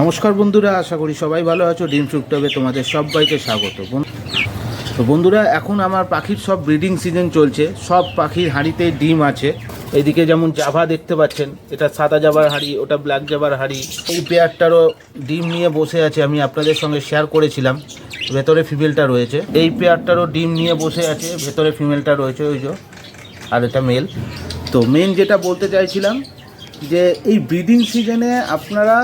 নমস্কার বন্ধুরা, আশা করি সবাই ভালো আছো। ডিম টুকটবে তোমাদের সবাইকে স্বাগত। তো বন্ধুরা, এখন আমার পাখির সব ব্রিডিং সিজন চলছে। সব পাখির হাঁড়িতে ডিম আছে। এদিকে যেমন জাভা দেখতে পাচ্ছেন, এটা সাদা জাবার হাঁড়ি, ওটা ব্ল্যাক জাবার হাঁড়ি। এই পেয়ারটারও ডিম নিয়ে বসে আছে, আমি আপনাদের সঙ্গে শেয়ার করেছিলাম। ভেতরে ফিমেলটা রয়েছে। এই পেয়ারটারও ডিম নিয়ে বসে আছে, ভেতরে ফিমেলটা রয়েছে ওই যে, আর এটা মেল তো মেন যেটা বলতে চাইছিলাম যে, এই ব্রিডিং সিজনে আপনারা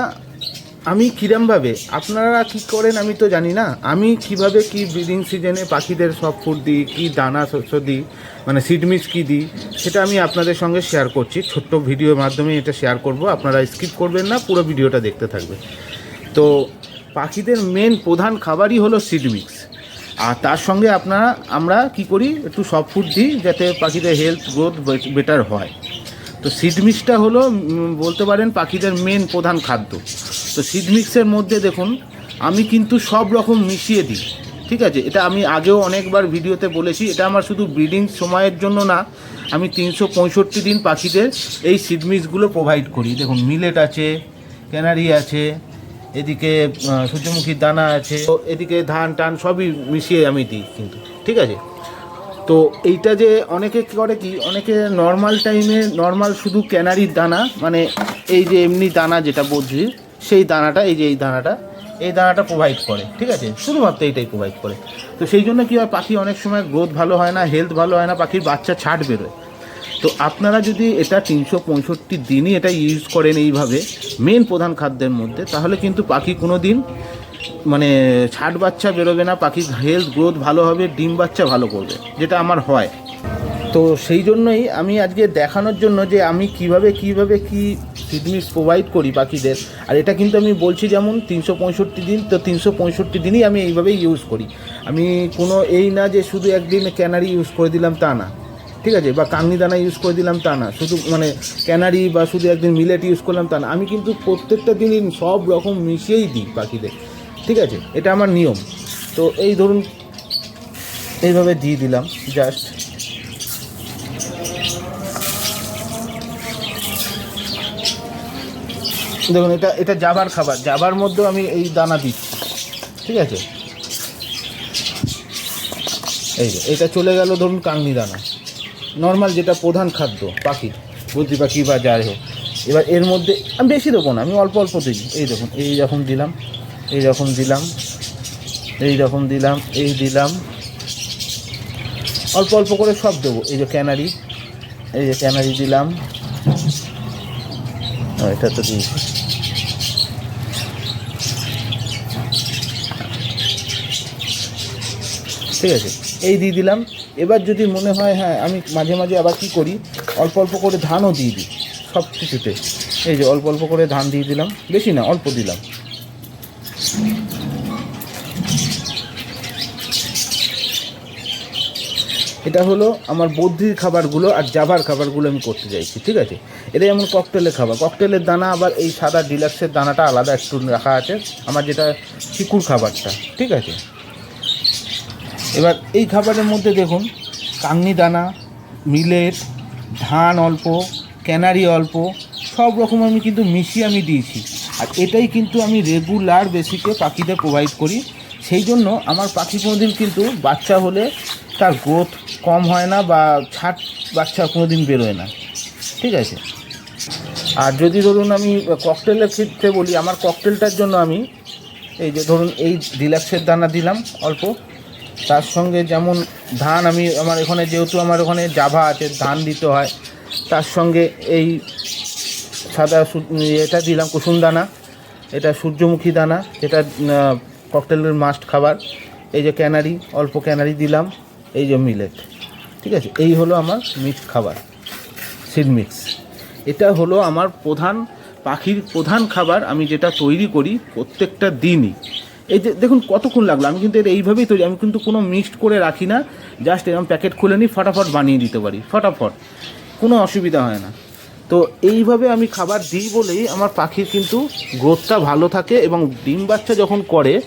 আমি কিরমভাবে? আপনারা কি করেন আমি তো জানি না। আমি কীভাবে কি ব্রিডিং সিজনে পাখিদের সব ফুড দিই, কি দানা শস্য দিই মানে সিডমিস কী দিই, সেটা আমি আপনাদের সঙ্গে শেয়ার করছি। ছোট্ট ভিডিওর মাধ্যমে এটা শেয়ার করব। আপনারা স্কিপ করবেন না, পুরো ভিডিওটা দেখতে থাকবে তো পাখিদের মেন প্রধান খাবারই হলো সিডমিক্স আর তার সঙ্গে আপনারা, আমরা কি করি, একটু সব ফুড দিই, যাতে পাখিদের হেলথ গ্রোথ বেটার হয়। তো সিড মিক্সটা হলো বলতে পারেন পাখিদের মেন প্রধান খাদ্য। তো সিড মিক্সের মধ্যে দেখুন, আমি কিন্তু সব রকম মিশিয়ে দিই, ঠিক আছে? এটা আমি আগেও অনেকবার ভিডিওতে বলেছি, এটা আমার শুধু ব্রিডিং সময়ের জন্য না, আমি তিনশো পঁয়ষট্টি দিন পাখিদের এই সিড মিক্সগুলো প্রোভাইড করি। দেখুন মিলেট আছে ক্যানারি আছে, এদিকে সূর্যমুখীর দানা আছে, তো এদিকে ধান টান সবই মিশিয়ে আমি দিই কিন্তু, ঠিক আছে? তো এইটা যে অনেকে করে কি, অনেকে নর্মাল টাইমে নর্মাল শুধু ক্যানারির দানা মানে এই যে এমনি দানা যেটা বলছি সেই দানাটা, এই যে এই দানাটা এই দানাটা প্রোভাইড করে, ঠিক আছে? শুধুমাত্র এইটাই প্রোভাইড করে। তো সেই জন্য কী হয়, পাখি অনেক সময় গ্রোথ ভালো হয় না হেলথ ভালো হয় না, পাখির বাচ্চা ছাট বেরোয়। তো আপনারা যদি এটা তিনশো পঁয়ষট্টি দিনই এটা ইউজ করেন এইভাবে মেন প্রধান খাদ্যের মধ্যে, তাহলে কিন্তু পাখি কোনো দিন মানে ছাট বাচ্চা বেরোবে না, পাখির হেলথ গ্রোথ ভালো হবে, ডিম বাচ্চা ভালো করবে, যেটা আমার হয়। তো সেই জন্যই আমি আজকে দেখানোর জন্য যে আমি কীভাবে কীভাবে কি ফিডমিক্স প্রোভাইড করি পাখিদের। আর এটা কিন্তু আমি বলছি যেমন তিনশো পঁয়ষট্টি দিন, তো তিনশো পঁয়ষট্টি দিনই আমি এইভাবেই ইউজ করি। আমি কোনো এই না যে শুধু একদিন ক্যানারি ইউজ করে দিলাম তা না, ঠিক আছে? বা কাংনি দানা ইউজ করে দিলাম তা না, শুধু মানে ক্যানারি বা শুধু একদিন মিলেট ইউজ করলাম তা না। আমি কিন্তু প্রত্যেকটা দিনই সব রকম মিশিয়েই দিই পাখিদের, ঠিক আছে? এটা আমার নিয়ম। তো এই ধরুন, এইভাবে দিয়ে দিলাম জাস্ট দেখুন এটা এটা জাবার খাবার। জাবার মধ্যেও আমি এই দানা দিচ্ছি। ঠিক আছে? এই যে, এটা চলে গেল ধরুন কাংনি দানা। নর্মাল যেটা প্রধান খাদ্য পাখির বুদ্ধি পাখি বা যাই হোক। এবার এর মধ্যে আমি বেশি দেবো না, আমি অল্প অল্প দিই। এই দেখুন, এই রকম দিলাম, এই রকম দিলাম, এই রকম দিলাম, এই দিলাম। অল্প অল্প করে সব দেবো। এই যে ক্যানারি, এই যে ক্যানারি দিলাম। এটা তো দিয়েছি। ঠিক আছে, এই দিয়ে দিলাম। এবার যদি মনে হয় হ্যাঁ আমি মাঝে মাঝে আবার কি করি, অল্প অল্প করে ধানও দিয়ে দিই সব কিছুতে। এই যে অল্প অল্প করে ধান দিয়ে দিলাম, বেশি না, অল্প দিলাম। এটা হলো আমার বদ্ধির খাবারগুলো আর জাভার খাবারগুলো আমি করতে চাইছি, ঠিক আছে? এটা যেমন ককটেলের খাবার, ককটেলের দানা আবার এই সাদা ডিলাক্সের দানাটা আলাদা একটু রাখা আছে, আমার যেটা চিকুর খাবারটা, ঠিক আছে? এবার এই খাবারের মধ্যে দেখুন, কাংনি দানা, মিলেট, ধান অল্প, ক্যানারি অল্প, সব রকম আমি কিন্তু মিশিয়ে আমি দিয়েছি। আর এটাই কিন্তু আমি রেগুলার বেসিকে পাখিদের প্রোভাইড করি। সেই জন্য আমার পাখি কোনোদিন কিন্তু বাচ্চা হলে তার গ্রোথ কম হয় না বা ছাট বাচ্চা কোনোদিন বেরোয় না। ঠিক আছে? আর যদি ধরুন আমি ককটেলের ক্ষেত্রে বলি, আমার ককটেলটার জন্য আমি এই যে ধরুন এই রিল্যাক্সের দানা দিলাম অল্প। তার সঙ্গে যেমন ধান, আমি আমার এখানে যেহেতু আমার ওখানে জাভা আছে, ধান দিতে হয়, তার সঙ্গে এই সাদা এটা দিলাম কুসুম দানা এটা সূর্যমুখী দানা, যেটা ককটেলের মাস্ট খাবার, এই যে ক্যানারি, অল্প ক্যানারি দিলাম, এই যে মিলেট ঠিক আছে? এই হলো আমার মিক্স খাবার সিড মিক্স এটা হলো আমার প্রধান পাখির প্রধান খাবার, আমি যেটা তৈরি করি প্রত্যেকটা দিনই। এই যে দেখুন কতক্ষণ লাগল? আমি কিন্তু এটা এইভাবেই তৈরি, আমি কিন্তু কোনো মিক্সড করে রাখি না। জাস্ট এরকম প্যাকেট খুলে নিই, ফটাফট বানিয়ে দিতে পারি, ফটাফট। কোনো অসুবিধা হয় না। তো এইভাবে আমি খাবার দিই বলেই আমার পাখির কিন্তু গ্রোথটা ভালো থাকে এবং ডিম বাচ্চা যখন করে,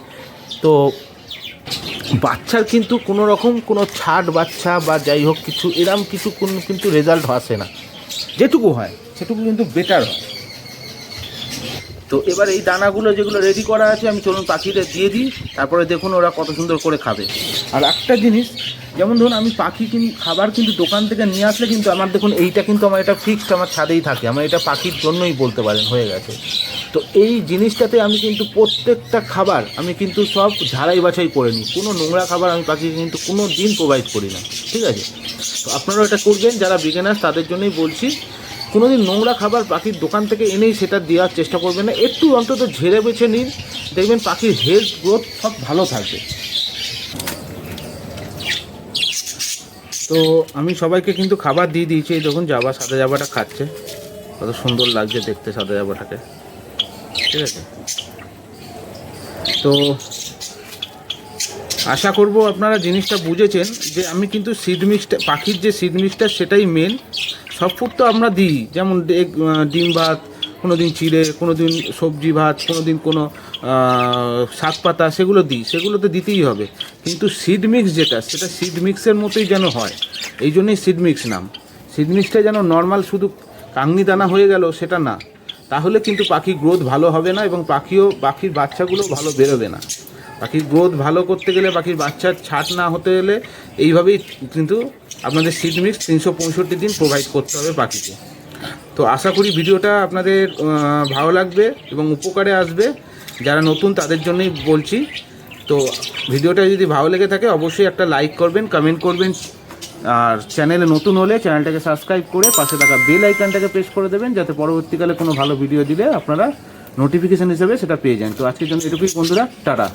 তো বাচ্চার কিন্তু কোনো রকম কোনো ছাট বাচ্চা বা যাই হোক কিছু, এরম কিছু কোনো কিন্তু রেজাল্ট আসে না। যেটুকু হয়, সেটুকু কিন্তু বেটার হয়। তো এবার এই দানাগুলো যেগুলো রেডি করা আছে, আমি চলুন পাখিদের দিয়ে দিই। তারপরে দেখুন ওরা কত সুন্দর করে খাবে। আর একটা জিনিস, যেমন ধরুন আমি পাখি কিন, খাবার কিন্তু দোকান থেকে নিয়ে আসলে কিন্তু আমার দেখুন এইটা কিন্তু আমার এটা ফিক্সড আমার ছাদেই থাকে। আমার এটা পাখির জন্যই বলতে পারেন, হয়ে গেছে। তো এই জিনিসটাতে আমি কিন্তু প্রত্যেকটা খাবার আমি কিন্তু সব ঝাড়াই বাছাই করে নিই। কোনো নোংরা খাবার আমি পাখিকে কিন্তু কোনো দিন প্রোভাইড করি না। ঠিক আছে? তো আপনারাও এটা করবেন, যারা বিগেনার্স তাদের জন্যই বলছি। কোনোদিন নোংরা খাবার পাখির দোকান থেকে এনেই সেটা দেওয়ার চেষ্টা করবেন না। একটু অন্তত ঝেড়ে বেছে নিন। দেখবেন পাখির হেলথ গ্রোথ সব ভালো থাকবে। তো আমি সবাইকে কিন্তু খাবার দিয়ে দিয়েছি। এই দেখুন জাবা সাদা জাবাটা খাচ্ছে। কত সুন্দর লাগছে দেখতে সাদা জাবাটাকে ঠিক আছে? তো আশা করব আপনারা জিনিসটা বুঝেছেন যে আমি কিন্তু সিড মিক্সটা পাখির যে সিড মিক্সটা সেটাই মেন সব ফুড তো আমরা দিই। যেমন ডিম ভাত কোনো দিন চিড়ে কোনো দিন সবজি ভাত কোনো দিন কোনো শাক পাতা, সেগুলো দিই। সেগুলো তো দিতেই হবে। কিন্তু সিড মিক্স যেটা, সেটা সিড মিক্সের মতোই যেন হয়। এই জন্যই সিড মিক্স নাম। সিড মিক্সটা যেন নর্মাল শুধু কাংনি দানা হয়ে গেল, সেটা না। তাহলে কিন্তু পাখি গ্রোথ ভালো হবে না এবং পাখিও, পাখির বাচ্চাগুলো ভালো বেরোবে না। পাখির গ্রোথ ভালো করতে গেলে, পাখির বাচ্চার ছাট না হতে গেলে এইভাবেই কিন্তু আপনাদের সিড মিক্স তিনশো পঁয়ষট্টি দিন প্রোভাইড করতে হবে পাখিকে। তো আশা করি ভিডিওটা আপনাদের ভালো লাগবে এবং উপকারে আসবে। যারা নতুন তাদের জন্যই বলছি। তো ভিডিওটা যদি ভালো লেগে থাকে অবশ্যই একটা লাইক করবেন কমেন্ট করবেন। আর চ্যানেলে নতুন হলে চ্যানেলটাকে সাবস্ক্রাইব করে পাশে থাকা বেল আইকনটাকে প্রেস করে দেবেন, যাতে পরবর্তীকালে কোনো ভালো ভিডিও দিলে আপনারা নোটিফিকেশান হিসেবে সেটা পেয়ে যান। তো আজকের জন্য এটুকুই বন্ধুরা, টাটা।